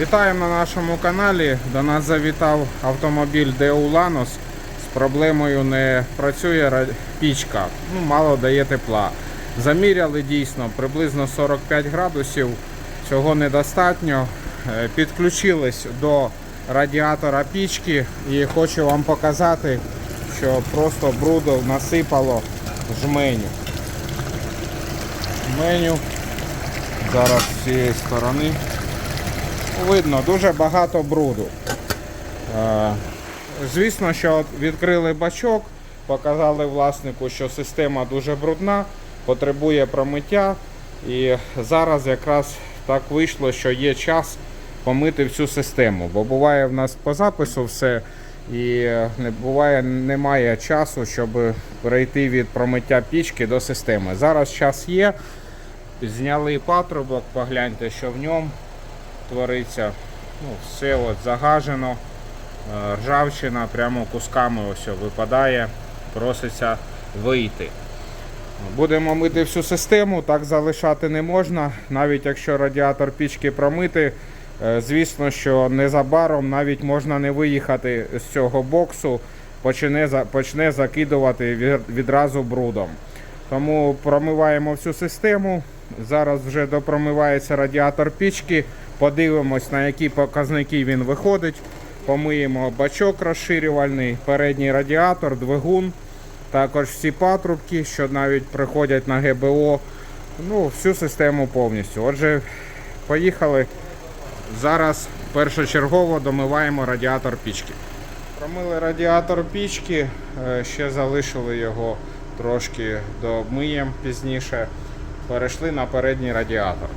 Вітаємо на нашому каналі. До нас завітав автомобіль Lanos з проблемою не працює пічка, ну, мало дає тепла. Заміряли дійсно приблизно 45 градусів, цього недостатньо. Е, Підключились до радіатора пічки і хочу вам показати, що просто бруду насипало жменю. Жменю. Зараз з цієї сторони. Видно, дуже багато бруду. Е, Звісно, що відкрили бачок, показали власнику, що система дуже брудна, потребує промиття. І зараз якраз так вийшло, що є час помити всю систему. Бо буває в нас по запису все, і не буває, немає часу, щоб перейти від промиття пічки до системи. Зараз час є. Зняли патрубок, погляньте, що в ньому твориться. Ну, все от загажено, е, ржавчина прямо кусками ось випадає, проситься вийти. Будемо мити всю систему, так залишати не можна. Навіть якщо радіатор пічки промити, е, звісно, що незабаром навіть можна не виїхати з цього боксу, почне, почне закидувати відразу брудом. Тому промиваємо всю систему. Зараз вже допромивається радіатор пічки. Подивимось, на які показники він виходить. Помиємо бачок розширювальний, передній радіатор, двигун, також всі патрубки, що навіть приходять на ГБО. Ну, всю систему повністю. Отже, поїхали. Зараз першочергово домиваємо радіатор пічки. Промили радіатор пічки, е, ще залишили його трошки домиємо пізніше. Перейшли на передній радіатор.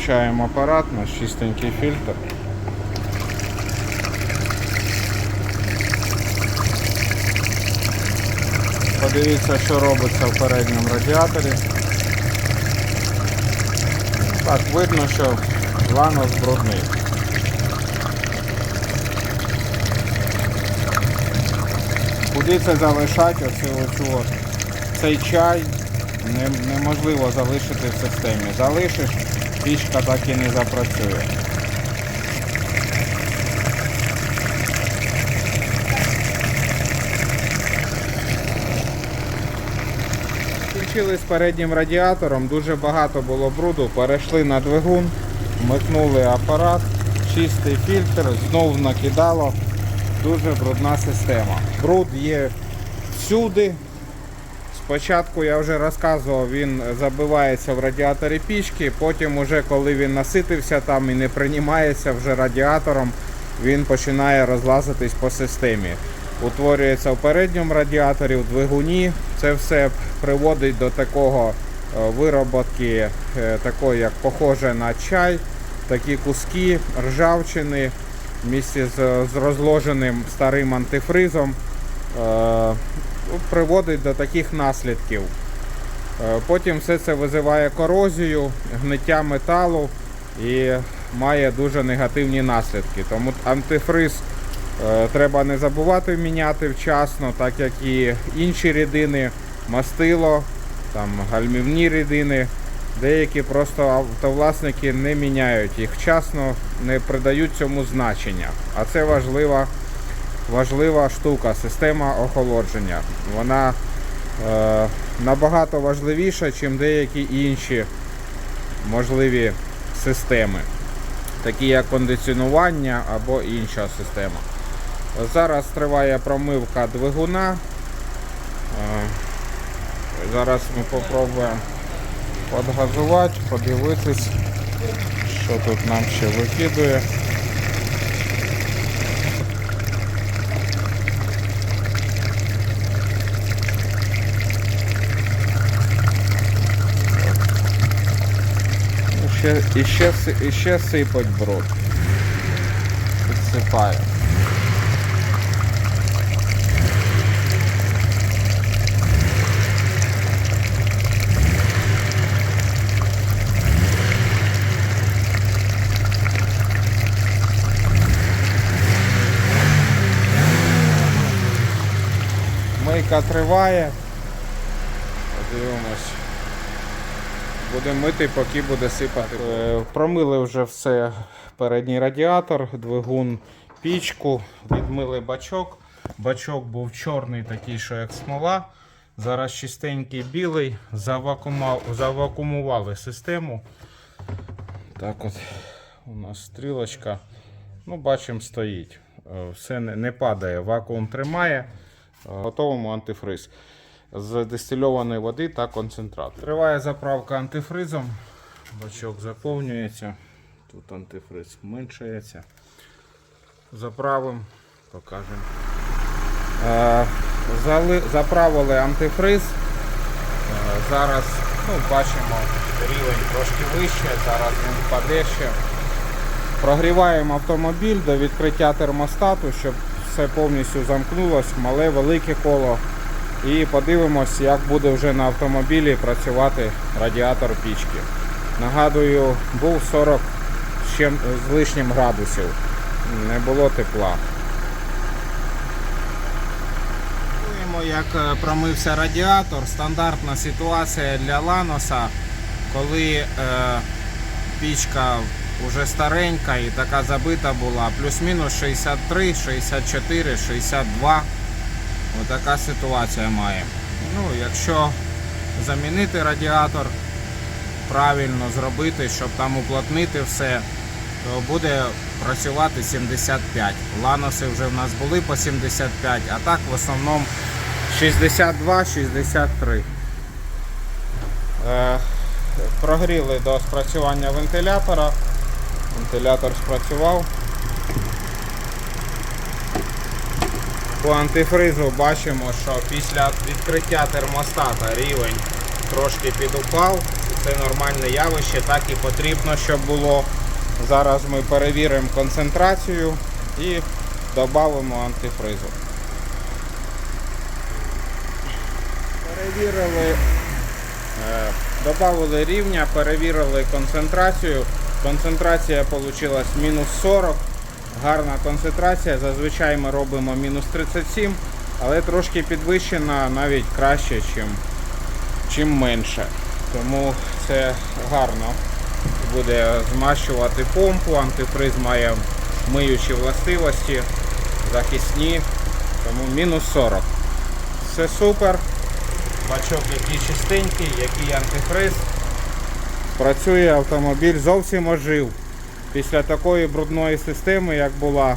Включаємо апарат, наш чистенький фільтр. Подивіться, що робиться в передньому радіаторі. Так, видно, що ланос брудний. Куди це залишати? Оцю от, цей чай неможливо залишити в системі. Залишиш, пічка так і не запрацює. Кінчили з переднім радіатором, дуже багато було бруду, перейшли на двигун, вмикнули апарат, чистий фільтр, знову накидало. Дуже брудна система. Бруд є всюди. Спочатку я вже розказував, він забивається в радіаторі пічки, потім, уже коли він наситився там і не приймається вже радіатором, він починає розлазитись по системі. Утворюється в передньому радіаторі, в двигуні. Це все приводить до такого е, вироботки, е, такої, як похоже на чай, такі куски ржавчини в місті з, розложеним старим антифризом е, приводить до таких наслідків. Е, Потім все це визиває корозію, гниття металу і має дуже негативні наслідки. Тому антифриз е, треба не забувати міняти вчасно, так як і інші рідини, мастило, там, гальмівні рідини. Деякі просто автовласники не міняють їх вчасно, не придають цьому значення. А це важлива, важлива штука, система охолодження. Вона е, набагато важливіша, ніж деякі інші можливі системи, такі як кондиціонування або інша система. Зараз триває промивка двигуна. Е, Зараз ми спробуємо подгазувати, подивитись, що тут нам ще викидує. Ще, і ще, і ще сипать бруд. Підсипає. Мийка триває. Подивимось. Будемо мити, поки буде сипати. Е, Промили вже все передній радіатор, двигун, пічку, відмили бачок. Бачок був чорний, такий, що як смола. Зараз чистенький білий. Завакумували систему. Так от у нас стрілочка. Ну, бачимо, стоїть. Е, Все не, падає, вакуум тримає. Е, Готовимо антифриз з дистильованої води та концентрат. Триває заправка антифризом. Бачок заповнюється. Тут антифриз зменшується. Заправимо, покажемо. Е, зали- Заправили антифриз. Е, Зараз ну, бачимо рівень трошки вище, зараз він впаде ще. Прогріваємо автомобіль до відкриття термостату, щоб все повністю замкнулось, мале, велике коло. І подивимось, як буде вже на автомобілі працювати радіатор пічки. Нагадую, був 40 з, лишнім градусів. Не було тепла. Як е, промився радіатор. Стандартна ситуація для Ланоса, коли е, пічка вже старенька і така забита була, плюс-мінус 63, 64, 62. Отака ситуація має. Ну, якщо замінити радіатор, правильно зробити, щоб там уплотнити все, то буде працювати 75. Ланоси вже в нас були по 75, а так в основному 62-63. Е, прогріли до спрацювання вентилятора. Вентилятор спрацював. По антифризу бачимо, що після відкриття термостата рівень трошки підупав. Це нормальне явище, так і потрібно, щоб було. Зараз ми перевіримо концентрацію і додамо антифризу. Перевірили, е, додали рівня, перевірили концентрацію. Концентрація вийшла мінус 40. Гарна концентрація. Зазвичай ми робимо мінус 37, але трошки підвищена навіть краще, чим, чим менше. Тому це гарно буде змащувати помпу. Антифриз має миючі властивості, захисні. Тому мінус 40. Все супер. Бачок який чистенький, який антифриз. Працює автомобіль, зовсім ожив. Після такої брудної системи, як була,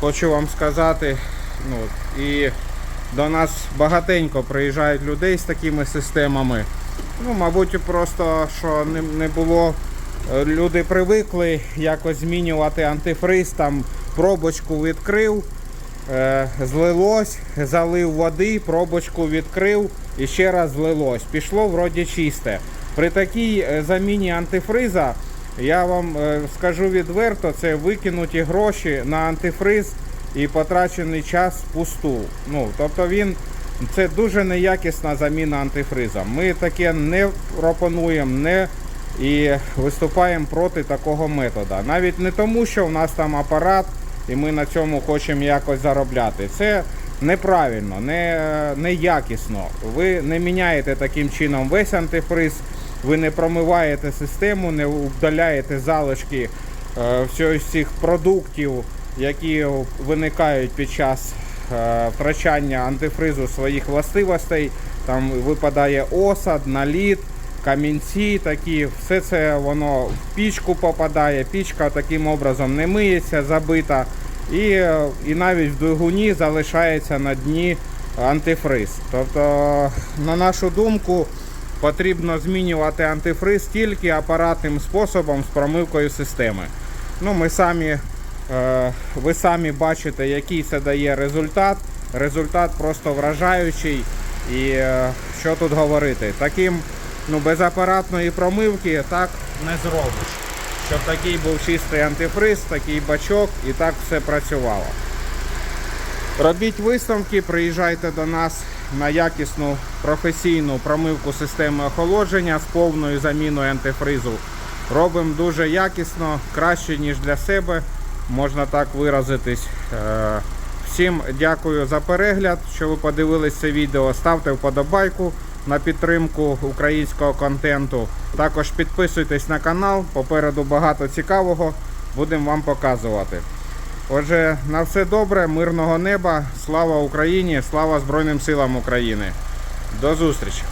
хочу вам сказати, ну, і до нас багатенько приїжджають людей з такими системами. Ну, мабуть, просто що не, було. е, Люди привикли якось змінювати антифриз, там пробочку відкрив, е, злилось, залив води, пробочку відкрив і ще раз злилось. Пішло вроді чисте. При такій е, заміні антифриза, я вам е, скажу відверто, це викинуті гроші на антифриз і потрачений час впусту. Ну, тобто він це дуже неякісна заміна антифриза. Ми таке не пропонуємо, не і виступаємо проти такого методу. Навіть не тому, що в нас там апарат і ми на цьому хочемо якось заробляти. Це неправильно, не, не якісно. Ви не міняєте таким чином весь антифриз, ви не промиваєте систему, не удаляєте залишки е, цих продуктів, які виникають під час е, втрачання антифризу своїх властивостей. Там випадає осад, наліт, камінці такі, все це воно в пічку попадає. Пічка таким образом не миється, забита. І, і навіть в двигуні залишається на дні антифриз. Тобто, на нашу думку, потрібно змінювати антифриз тільки апаратним способом з промивкою системи. Ну, ми самі, е, ви самі бачите, який це дає результат. Результат просто вражаючий. І е, що тут говорити? Таким ну, без промивки так не зробиш. Щоб такий був чистий антифриз, такий бачок і так все працювало. Робіть висновки, приїжджайте до нас на якісну професійну промивку системи охолодження з повною заміною антифризу. Робимо дуже якісно, краще, ніж для себе, можна так виразитись. Е, Всім дякую за перегляд, що ви подивились це відео. Ставте вподобайку, на підтримку українського контенту. Також підписуйтесь на канал, попереду багато цікавого будемо вам показувати. Отже, на все добре, мирного неба, слава Україні, слава Збройним силам України. До зустрічі!